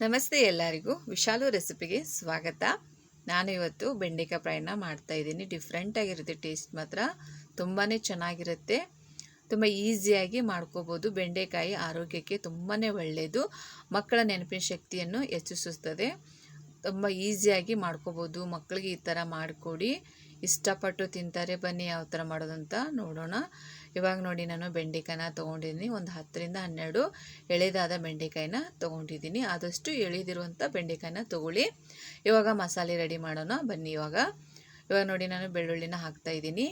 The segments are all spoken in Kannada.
ನಮಸ್ತೆ ಎಲ್ಲರಿಗೂ. ವಿಶಾಲು ರೆಸಿಪಿಗೆ ಸ್ವಾಗತ. ನಾನು ಇವತ್ತು ಬೆಂಡೆಕಾಯಿ ಫ್ರೈನ ಮಾಡ್ತಾ ಇದ್ದೀನಿ. ಡಿಫ್ರೆಂಟಾಗಿರುತ್ತೆ ಟೇಸ್ಟ್ ಮಾತ್ರ ತುಂಬಾ ಚೆನ್ನಾಗಿರುತ್ತೆ. ತುಂಬ ಈಸಿಯಾಗಿ ಮಾಡ್ಕೋಬೋದು. ಬೆಂಡೆಕಾಯಿ ಆರೋಗ್ಯಕ್ಕೆ ತುಂಬಾ ಒಳ್ಳೆಯದು ಮಕ್ಕಳ ನೆನಪಿನ ಶಕ್ತಿಯನ್ನು ಹೆಚ್ಚಿಸುತ್ತದೆ. ತುಂಬ ಈಸಿಯಾಗಿ ಮಾಡ್ಕೋಬೋದು. ಮಕ್ಕಳಿಗೆ ಈ ಥರ ಮಾಡಿಕೊಡಿ. ಇಷ್ಟಪಟ್ಟು ತಿಂತಾರೆ. ಬನ್ನಿ ಯಾವ ಥರ ಮಾಡೋದಂತ ನೋಡೋಣ. ಇವಾಗ ನೋಡಿ ನಾನು ಬೆಂಡೆಕಾಯಿನ ತೊಗೊಂಡಿದ್ದೀನಿ. ಒಂದು ಹತ್ತರಿಂದ ಹನ್ನೆರಡು ಎಳೆದಾದ ಬೆಂಡೆಕಾಯಿನ ತೊಗೊಂಡಿದ್ದೀನಿ. ಆದಷ್ಟು ಎಳೆದಿರುವಂಥ ಬೆಂಡೆಕಾಯಿನ ತೊಗೊಳ್ಳಿ. ಇವಾಗ ಮಸಾಲೆ ರೆಡಿ ಮಾಡೋಣ. ಬನ್ನಿ ಇವಾಗ. ಇವಾಗ ನೋಡಿ ನಾನು ಬೆಳ್ಳುಳ್ಳಿನ ಹಾಕ್ತಾ ಇದ್ದೀನಿ.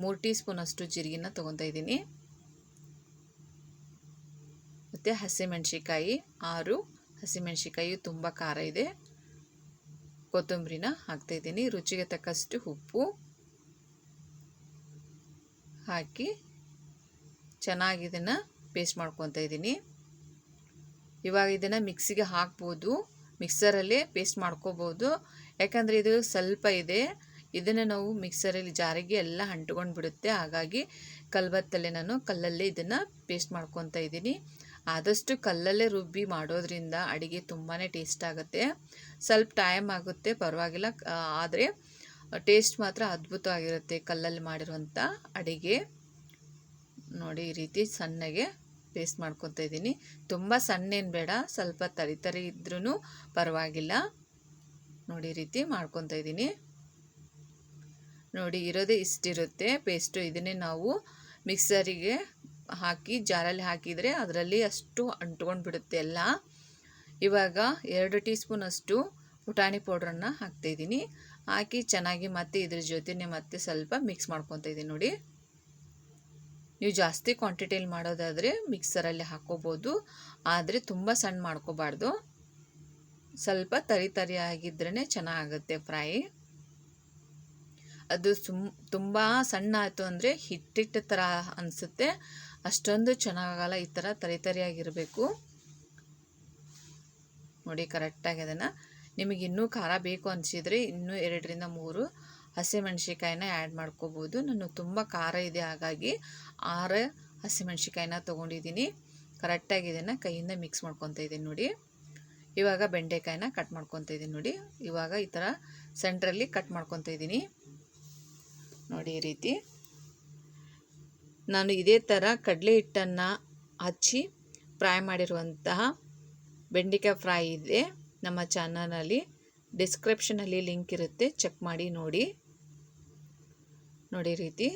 ಮೂರು ಟೀ ಸ್ಪೂನಷ್ಟು ಜೀರಿಗೆನ ತೊಗೊತಾ ಇದ್ದೀನಿ. ಮತ್ತು ಹಸಿಮೆಣ್ಸಿಕಾಯಿ ಆರು ಹಸಿಮೆಣ್ಸಿಕಾಯಿ ತುಂಬ ಖಾರ ಇದೆ. ಕೊತ್ತಂಬರಿನ ಹಾಕ್ತಾಯಿದ್ದೀನಿ ರುಚಿಗೆ ತಕ್ಕಷ್ಟು ಉಪ್ಪು ಹಾಕಿ ಚೆನ್ನಾಗಿ ಇದನ್ನು ಪೇಸ್ಟ್ ಮಾಡ್ಕೊತಾ ಇದ್ದೀನಿ. ಇವಾಗ ಇದನ್ನು ಮಿಕ್ಸಿಗೆ ಹಾಕ್ಬೋದು. ಮಿಕ್ಸರಲ್ಲಿ ಪೇಸ್ಟ್ ಮಾಡ್ಕೋಬೋದು. ಯಾಕಂದರೆ ಇದು ಸ್ವಲ್ಪ ಇದೆ. ಇದನ್ನು ನಾವು ಮಿಕ್ಸರಲ್ಲಿ ಜಾರಿಗೆ ಎಲ್ಲ ಅಂಟ್ಕೊಂಡು ಬಿಡುತ್ತೆ ಹಾಗಾಗಿ ಕಲ್ಬತ್ತಲ್ಲೇ ನಾನು ಕಲ್ಲಲ್ಲೇ ಇದನ್ನು ಪೇಸ್ಟ್ ಮಾಡ್ಕೊತಾ ಇದ್ದೀನಿ. ಆದಷ್ಟು ಕಲ್ಲಲ್ಲೇ ರುಬ್ಬಿ ಮಾಡೋದ್ರಿಂದ ಅಡುಗೆ ತುಂಬಾ ಟೇಸ್ಟ್ ಆಗುತ್ತೆ. ಸ್ವಲ್ಪ ಟೈಮ್ ಆಗುತ್ತೆ, ಪರವಾಗಿಲ್ಲ. ಆದರೆ ಟೇಸ್ಟ್ ಮಾತ್ರ ಅದ್ಭುತವಾಗಿರುತ್ತೆ ಕಲ್ಲಲ್ಲಿ ಮಾಡಿರುವಂಥ ಅಡುಗೆ. ನೋಡಿ, ಈ ರೀತಿ ಸಣ್ಣಗೆ ಪೇಸ್ಟ್ ಮಾಡ್ಕೊತಾ ಇದ್ದೀನಿ. ತುಂಬ ಸಣ್ಣೇನು ಬೇಡ, ಸ್ವಲ್ಪ ತರಿ ತರಿ ಇದ್ರೂ ಪರವಾಗಿಲ್ಲ. ನೋಡಿ, ಈ ರೀತಿ ಮಾಡ್ಕೊತಾ ಇದ್ದೀನಿ. ನೋಡಿ, ಇರೋದೇ ಇಷ್ಟಿರುತ್ತೆ. ಪೇಸ್ಟು ಇದನ್ನೇ ನಾವು ಮಿಕ್ಸರಿಗೆ ಹಾಕಿ, ಜಾರಲ್ಲಿ ಹಾಕಿದರೆ ಅದರಲ್ಲಿ ಅಷ್ಟು ಅಂಟ್ಕೊಂಡು ಬಿಡುತ್ತೆ ಎಲ್ಲ. ಇವಾಗ ಎರಡು ಟೀ ಸ್ಪೂನಷ್ಟು ಪುಟಾಣಿ ಪೌಡ್ರನ್ನು ಹಾಕ್ತಾಯಿದ್ದೀನಿ ಹಾಕಿ ಚೆನ್ನಾಗಿ ಮತ್ತೆ ಇದ್ರ ಜೊತೆನೆ ಮತ್ತೆ ಸ್ವಲ್ಪ ಮಿಕ್ಸ್ ಮಾಡ್ಕೊತಾ ಇದ್ದೀನಿ ನೋಡಿ. ನೀವು ಜಾಸ್ತಿ ಕ್ವಾಂಟಿಟಿಯಲ್ಲಿ ಮಾಡೋದಾದರೆ ಮಿಕ್ಸರಲ್ಲಿ ಹಾಕ್ಕೋಬೋದು ಆದರೆ ತುಂಬ ಸಣ್ಣ ಮಾಡ್ಕೋಬಾರ್ದು. ಸ್ವಲ್ಪ ತರಿ ತರಿ ಆಗಿದ್ರೇ ಚೆನ್ನಾಗುತ್ತೆ ಫ್ರೈ. ಅದು ಸುಮ್, ತುಂಬ ಸಣ್ಣ ಆಯಿತು ಅಂದರೆ ಹಿಟ್ಟಿಟ್ಟ ಥರ ಅನಿಸುತ್ತೆ. ಅಷ್ಟೊಂದು ಚೆನ್ನಾಗಲ್ಲ ಈ ಥರ ತರಿ ತರಿಯಾಗಿರಬೇಕು. ನೋಡಿ ಕರೆಕ್ಟಾಗಿ ಅದನ್ನು. ನಿಮಗೆ ಇನ್ನೂ ಖಾರ ಬೇಕು ಅನಿಸಿದರೆ ಇನ್ನೂ ಎರಡರಿಂದ ಮೂರು ಹಸಿಮೆಣ್ಸಿಕಾಯಿನ ಆ್ಯಡ್ ಮಾಡ್ಕೋಬೋದು. ನಾನು ತುಂಬ ಖಾರ ಇದೆ ಹಾಗಾಗಿ ಆರು ಹಸಿಮೆಣ್ಸಿಕಾಯಿನ ತೊಗೊಂಡಿದ್ದೀನಿ. ಕರೆಕ್ಟಾಗಿ ಇದನ್ನು ಕೈಯಿಂದ ಮಿಕ್ಸ್ ಮಾಡ್ಕೊತ ಇದ್ದೀನಿ ನೋಡಿ. ಇವಾಗ ಬೆಂಡೆಕಾಯಿನ ಕಟ್ ಮಾಡ್ಕೊತ ಇದ್ದೀನಿ ನೋಡಿ. ಇವಾಗ ಈ ಥರ ಸೆಂಟ್ರಲ್ಲಿ ಕಟ್ ಮಾಡ್ಕೊತ ಇದ್ದೀನಿ. ನೋಡಿ ಈ ರೀತಿ. ನಾನು ಇದೇ ಥರ ಕಡಲೆ ಹಿಟ್ಟನ್ನು ಹಚ್ಚಿ ಫ್ರೈ ಮಾಡಿರುವಂತಹ ಬೆಂಡೆಕಾಯಿ ಫ್ರೈ ಇದೆ ನಮ್ಮ ಚಾನಲಲ್ಲಿ ಡಿಸ್ಕ್ರಿಪ್ಷನಲ್ಲಿ ಲಿಂಕ್ ಇರುತ್ತೆ, ಚೆಕ್ ಮಾಡಿ ನೋಡಿ. ನೋಡಿ ರೀತಿ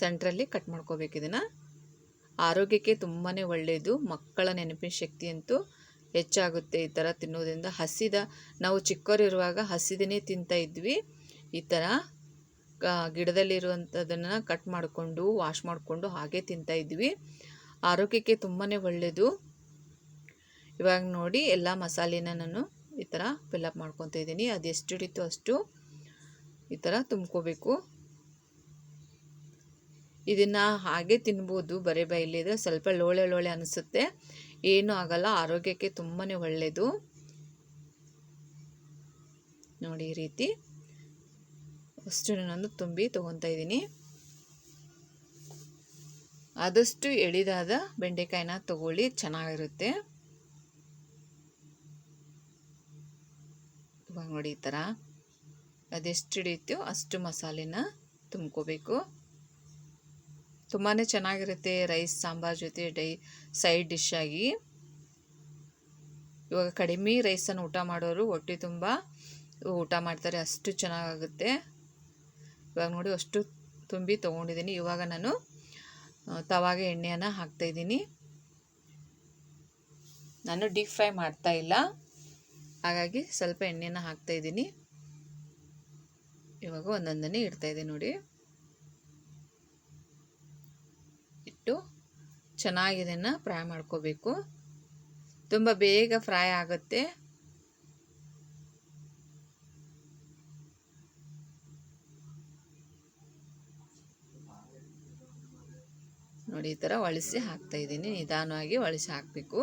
ಸೆಂಟ್ರಲ್ಲಿ ಕಟ್ ಮಾಡ್ಕೋಬೇಕು ಇದನ್ನು. ಆರೋಗ್ಯಕ್ಕೆ ತುಂಬಾ ಒಳ್ಳೆಯದು ಮಕ್ಕಳ ನೆನಪಿನ ಶಕ್ತಿ ಅಂತೂ ಹೆಚ್ಚಾಗುತ್ತೆ ಈ ಥರ ತಿನ್ನೋದ್ರಿಂದ. ಹಸಿದ, ನಾವು ಚಿಕ್ಕವರಿರುವಾಗ ಹಸಿದನೇ ತಿಂತಾ ಇದ್ವಿ. ಈ ಥರ ಗಿಡದಲ್ಲಿರುವಂಥದ್ದನ್ನು ಕಟ್ ಮಾಡಿಕೊಂಡು, ವಾಶ್ ಮಾಡಿಕೊಂಡು ಹಾಗೆ ತಿಂತಾ ಇದ್ವಿ. ಆರೋಗ್ಯಕ್ಕೆ ತುಂಬಾ ಒಳ್ಳೆಯದು ಇವಾಗ ನೋಡಿ ಎಲ್ಲ ಮಸಾಲೆನ ನಾನು ಈ ಥರ ಫಿಲ್ಲಪ್ ಮಾಡ್ಕೊತಾ ಇದ್ದೀನಿ. ಅದು ಎಷ್ಟು ಹಿಡಿತು ಅಷ್ಟು ಈ ಥರ ತುಂಬ್ಕೋಬೇಕು. ಇದನ್ನು ಹಾಗೆ ತಿನ್ಬೋದು. ಬರೀ ಬೈಲಿದ್ರೆ ಸ್ವಲ್ಪ ಲೋಳೆ ಲೋಳೆ ಅನಿಸುತ್ತೆ. ಏನೂ ಆಗಲ್ಲ. ಆರೋಗ್ಯಕ್ಕೆ ತುಂಬಾ ಒಳ್ಳೆಯದು ನೋಡಿ ಈ ರೀತಿ. ಅಷ್ಟು ನಾನು ತುಂಬಿ ತೊಗೊತಾ ಇದ್ದೀನಿ. ಆದಷ್ಟು ಎಳಿದಾದ ಬೆಂಡೆಕಾಯಿನ ತಗೊಳ್ಳಿ, ಚೆನ್ನಾಗಿರುತ್ತೆ. ನೋಡಿ ಈ ಥರ. ಅದೆಷ್ಟು ಹಿಡಿಯುತ್ತೋ ಅಷ್ಟು ಮಸಾಲೆನ ತುಂಬ್ಕೋಬೇಕು. ತುಂಬಾ ಚೆನ್ನಾಗಿರುತ್ತೆ ರೈಸ್ ಸಾಂಬಾರ್ ಜೊತೆ ಡೈ, ಸೈಡ್ ಡಿಶ್ ಆಗಿ. ಇವಾಗ ಕಡಿಮೆ ರೈಸನ್ನು ಊಟ ಮಾಡೋರು ಹೊಟ್ಟೆ ತುಂಬ ಊಟ ಮಾಡ್ತಾರೆ, ಅಷ್ಟು ಚೆನ್ನಾಗಾಗುತ್ತೆ. ಇವಾಗ ನೋಡಿ ಅಷ್ಟು ತುಂಬಿ ತೊಗೊಂಡಿದ್ದೀನಿ. ಇವಾಗ ನಾನು ತವಾಗೆ ಎಣ್ಣೆಯನ್ನು ಹಾಕ್ತಾಯಿದ್ದೀನಿ ನಾನು ಡೀಪ್ ಫ್ರೈ ಮಾಡ್ತಾ ಇಲ್ಲ. ಹಾಗಾಗಿ ಸ್ವಲ್ಪ ಎಣ್ಣೆನ ಹಾಕ್ತಾಯಿದ್ದೀನಿ ಇವಾಗ ಒಂದೊಂದನ್ನೇ ಇಡ್ತಾಯಿದ್ದೀನಿ ನೋಡಿ. ಇಟ್ಟು ಚೆನ್ನಾಗಿ ಇದನ್ನು ಫ್ರೈ ಮಾಡ್ಕೋಬೇಕು. ತುಂಬ ಬೇಗ ಫ್ರೈ ಆಗುತ್ತೆ. ನೋಡಿ ಈ ಥರ ಹೊಳಿಸಿ ಹಾಕ್ತಾ ಇದ್ದೀನಿ. ನಿಧಾನವಾಗಿ ಒಳಿಸಿ ಹಾಕಬೇಕು.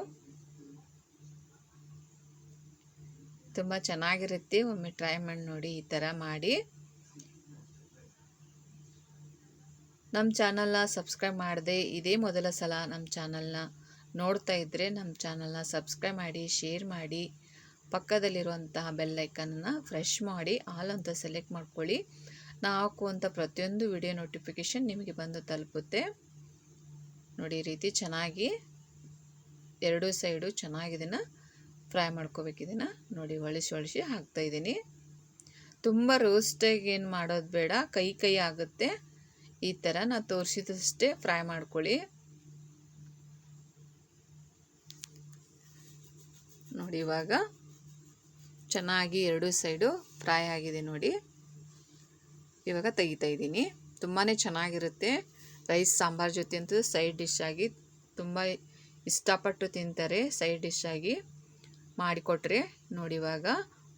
ತುಂಬ ಚೆನ್ನಾಗಿರುತ್ತೆ. ಒಮ್ಮೆ ಟ್ರೈ ಮಾಡಿ ನೋಡಿ ಈ ಥರ ಮಾಡಿ. ನಮ್ಮ ಚಾನಲ್ನ ಸಬ್ಸ್ಕ್ರೈಬ್ ಮಾಡಿದೆ ಇದೇ ಮೊದಲ ಸಲ ನಮ್ಮ ಚಾನಲ್ನ ನೋಡ್ತಾ ಇದ್ದರೆ ನಮ್ಮ ಚಾನಲ್ನ ಸಬ್ಸ್ಕ್ರೈಬ್ ಮಾಡಿ ಶೇರ್ ಮಾಡಿ, ಪಕ್ಕದಲ್ಲಿರುವಂತಹ ಬೆಲ್ಲೈಕನ್ನ ಫ್ರೆಶ್ ಮಾಡಿ ಆಲ್ ಅಂತ ಸೆಲೆಕ್ಟ್ ಮಾಡ್ಕೊಳ್ಳಿ. ನಾವು ಹಾಕುವಂಥ ಪ್ರತಿಯೊಂದು ವಿಡಿಯೋ ನೋಟಿಫಿಕೇಷನ್ ನಿಮಗೆ ಬಂದು ತಲುಪುತ್ತೆ. ನೋಡಿ ಈ ರೀತಿ ಚೆನ್ನಾಗಿ ಎರಡೂ ಸೈಡು ಚೆನ್ನಾಗಿ ಇದನ್ನು ಫ್ರೈ ಮಾಡ್ಕೋಬೇಕು ಇದನ್ನು. ನೋಡಿ ಹೊಳಿಸಿ ಹೊಳಿಸಿ ಹಾಕ್ತಾಯಿದ್ದೀನಿ ತುಂಬ ರೋಸ್ಟಾಗಿ ಏನು ಮಾಡೋದು ಬೇಡ, ಕೈ ಕೈ ಆಗುತ್ತೆ. ಈ ಥರ ನಾನು ತೋರಿಸಿದಷ್ಟೇ ಫ್ರೈ ಮಾಡ್ಕೊಳ್ಳಿ. ನೋಡಿ ಇವಾಗ ಚೆನ್ನಾಗಿ ಎರಡು ಸೈಡು ಫ್ರೈ ಆಗಿದೆ ನೋಡಿ. ಇವಾಗ ತೆಗಿತಾಯಿದ್ದೀನಿ ತುಂಬಾ ಚೆನ್ನಾಗಿರುತ್ತೆ. ರೈಸ್ ಸಾಂಬಾರ್ ಜೊತೆ ಅಂತೂ ಸೈಡ್ ಡಿಶ್ ಆಗಿ ತುಂಬ ಇಷ್ಟಪಟ್ಟು ತಿಂತಾರೆ. ಸೈಡ್ ಡಿಶ್ ಆಗಿ ಮಾಡಿಕೊಟ್ರೆ ನೋಡಿ ಇವಾಗ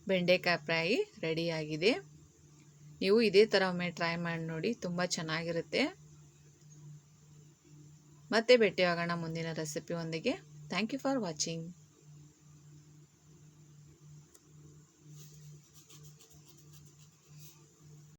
ಬೆಂಡೆಕಾಯಿ ಫ್ರೈ ರೆಡಿಯಾಗಿದೆ ನೀವು ಇದೇ ಥರ ಒಮ್ಮೆ ಟ್ರೈ ಮಾಡಿ ನೋಡಿ ತುಂಬ ಚೆನ್ನಾಗಿರುತ್ತೆ. ಮತ್ತೆ ಭೇಟಿಯಾಗೋಣ ಮುಂದಿನ ರೆಸಿಪಿಯೊಂದಿಗೆ ಥ್ಯಾಂಕ್ ಯು ಫಾರ್ ವಾಚಿಂಗ್